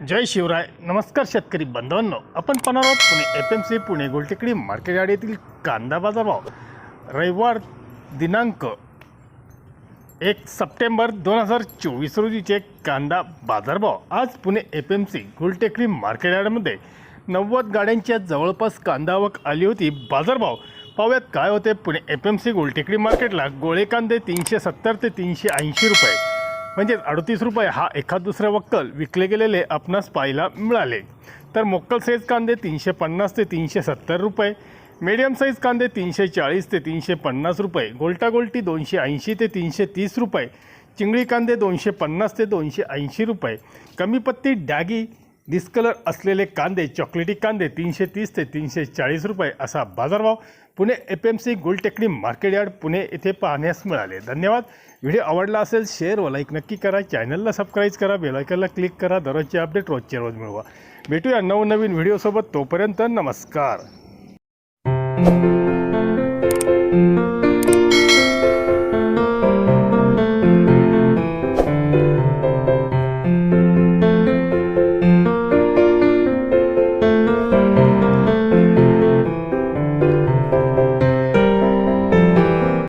जय शिवराय. नमस्कार शेतकरी बांधवांनो. आपण पाहणार आहोत Pune F M C Pune Gultekdi market yard येथील कांदा बाजारभाव. रविवार दिनांक एक सप्टेंबर दोन हजार चोवीस रोजीचे कांदा बाजारभाव. आज Pune F M C Gultekdi market यार्डमध्ये नव्वद गाड्यांच्या जवळपास कांदा आवक आली होती. बाजारभाव पाहूयात काय होते Pune F M C Gultekdi मार्केटला. गोळे कांदे तीनशे सत्तर ते तीनशे ऐंशी रुपये. म्हणजेच अडतीस रुपये हा एखाद दुसरा वक्कल विकले गेलेले आपणास पाहायला मिळाले. तर मोक्कल साईज कांदे तीनशे पन्नास ते तीनशे सत्तर रुपये. मीडियम साईज कांदे तीनशे चाळीस ते तीनशे पन्नास रुपये. गोल्टा गोल्टी दोनशे ऐंशी ते तीनशे तीस रुपये. चिंगळी कांदे दोनशे पन्नास ते दोनशे ऐंशी रुपये. कमी पत्ती डॅगी डिस्कलर असलेले कांदे चॉकलेटी कांदे तीनशे तीस ते तीनशे चाळीस रुपये असा बाजारभाव Pune F M C Gultekdi market yard Pune येथे पाहण्यास मिळाले. धन्यवाद. व्हिडिओ आवडला असेल शेअर व लाईक नक्की करा. चॅनलला सबस्क्राईब करा. बेलायकनला क्लिक करा. दररोजचे अपडेट रोजच्या रोज मिळवा. भेटूया नवनवीन व्हिडिओसोबत. तोपर्यंत नमस्कार.